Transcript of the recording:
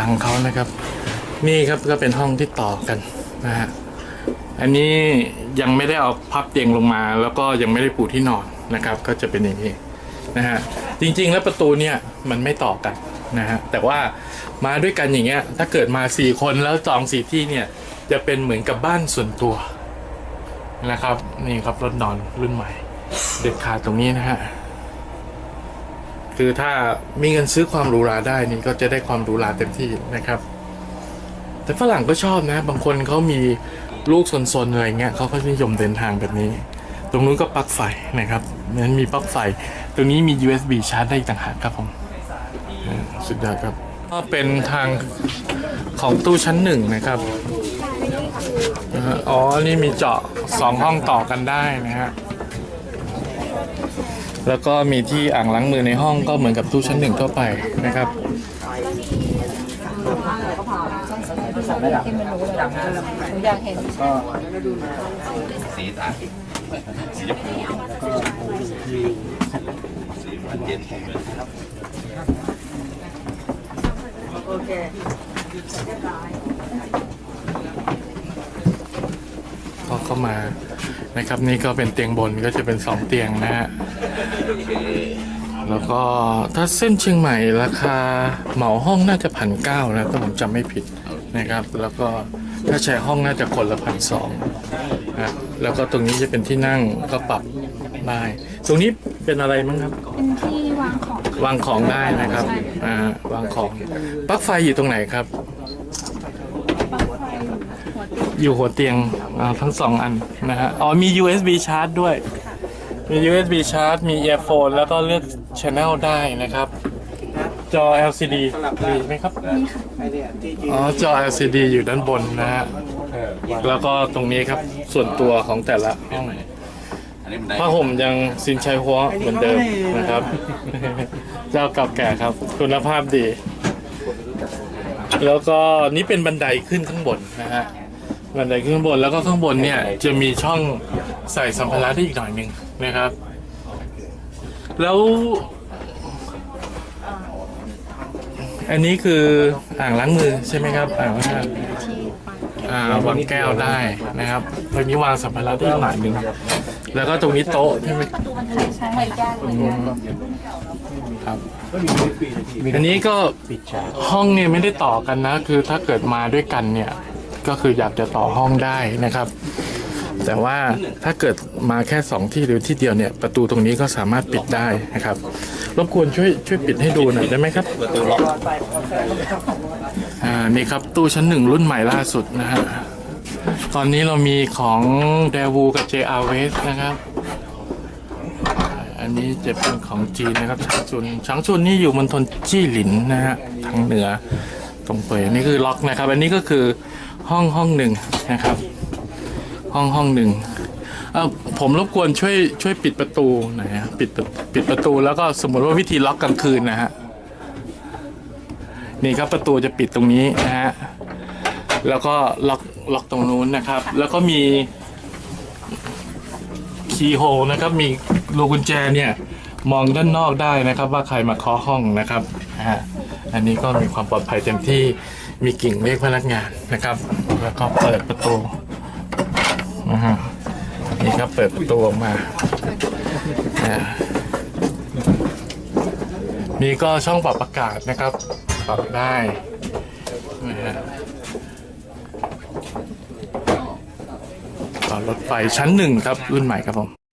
ทางเขานะครับ นี่ครับก็เป็นห้องที่ต่อกันนะฮะอันนี้ยังไม่ได้เอาพับเตียงลงมา แล้วก็ยังไม่ได้ปูที่นอนนะครับ ก็จะเป็นอย่างนี้นะฮะจริงๆแล้วประตูเนี่ยมันไม่ต่อกันนะฮะแต่ว่ามาด้วยกันอย่างเงี้ยถ้าเกิดมาสี่คนแล้วจองสี่ที่เนี่ยจะเป็นเหมือนกับบ้านส่วนตัวนะครับนี่ครับรถนอนรุ่นใหม่ เด็ดขาดตรงนี้นะฮะ คือถ้ามีเงินซื้อความหรูหราได้นี่ก็จะได้ความหรูหราเต็มที่นะครับ แต่ฝรั่งก็ชอบนะ บางคนเขามีลูกซนๆอะไรเงี้ยเขาก็นิยมเดินทางแบบนี้ ตรงนู้นก็ปลั๊กไฟนะครับนั้นมีปลั๊กไฟ ตรงนี้มี USB ชาร์จได้อีกต่างหากครับผมสุดยอดครับก็เป็นทางของตู้ชั้นหนึ่งนะครับอ๋อนี่มีเจาะสองห้องต่อกันได้นะฮะ แล้วก็มีที่อ่างล้างมือในห้องก็เหมือนกับตู้ชั้นหนึ่งทั่วไปนะครับอยากเห็นสีต่าสีชมพูสีมันเย็นก็เข้ามานะครับ นี่ก็เป็นเตียงบนก็จะเป็นสองเตียงนะฮะแล้วก็ถ้าเส้นเชียงใหม่ราคาเหมาห้องน่าจะพันเก้านะถ้าผมจำไม่ผิดนะครับ แล้วก็ถ้าแชร์ห้องน่าจะคนละพันสองนะแล้วก็ตรงนี้จะเป็นที่นั่งก็ปรับได้ตรงนี้เป็นอะไรมั้งครับ เป็นที่วางของ วางของได้นะครับอ่าวางของปลั๊กไฟอยู่ตรงไหนครับ ปลั๊กไฟหัวเตียง อยู่หัวเตียงอ่าทั้งสองอันนะฮะอ๋อมี USB ชาร์จด้วย มี USB ชาร์จ มี earphone แล้วก็เลือก channel ได้นะครับ จอ LCD มีไหมครับนี่ค่ะอ๋อ จอ LCD อยู่ด้านบนนะฮะ แล้วก็ตรงนี้ครับส่วนตัวของแต่ละห้องอันนี้มันได้ผ้าห่มยังซินชัยหัวเหมือนเดิมนะครับ เจ้าเก่าแก่ครับ คุณภาพดี แล้วก็นี่เป็นบันไดขึ้นข้างบนนะฮะ บันไดขึ้นข้างบนแล้วก็ข้างบนเนี่ยจะมีช่องใส่สัมภาระได้อีกหน่อยหนึ่งนะครับ แล้วอันนี้คืออ่างล้างมือใช่ไหมครับอ่างล้างมือที่วางอ่าวางแก้วได้นะครับตรงนี้วางสัมภาระได้อีกหน่อยหนึ่งแล้วก็ตรงนี้โต๊ะใช่ไหมประตูมันม้แก้วครับอันนี้ก็ห้องเนี่ยไม่ได้ต่อกันนะ คือถ้าเกิดมาด้วยกันเนี่ย ก็คืออยากจะต่อห้องได้นะครับ แต่ว่าถ้าเกิดมาแค่สองที่หรือที่เดียวเนี่ยประตูตรงนี้ก็สามารถปิดได้นะครับรบกวนช่วยช่วยปิดให้ดูหน่อยได้ไหมครับประตูล็อกอ่านี่ครับตู้ชั้นหนึ่งรุ่นใหม่ล่าสุดนะฮะตอนนี้เรามีของเดวูกับ JR West นะครับ อันนี้จะเป็นของจีนนะครับฉางชุนฉางชุนนี่อยู่มณฑลจี้หลินนะฮะทางเหนือตรงเปยนี่คือล็อกนะครับ อันนี้ก็คือ ห้องห้องหนึ่งนะครับ ห้องห้องหนึ่งเออผมรบกวนช่วยช่วยปิดประตูหน่อยฮะปิดประปิดประตูแล้วก็สมมติว่าวิธีล็อกกลางคืนนะฮะนี่ครับประตูจะปิดตรงนี้นะฮะแล้วก็ล็อกล็อกตรงนู้นนะครับ แล้วก็มีคีย์โฮลนะครับ มีลูกกุญแจเนี่ย มองด้านนอกได้นะครับ ว่าใครมาเคาะห้องนะครับอ่า อันนี้ก็มีความปลอดภัยเต็มที่มีกิ่งเรียกพนักงานนะครับ แล้วก็เปิดประตูนะฮะนี่ครับเปิดประตูออกมานี่ก็ช่องปรับอากาศนะครับ ปรับได้นะฮะรถไฟชั้นหนึ่งครับรุ่นใหม่ครับผม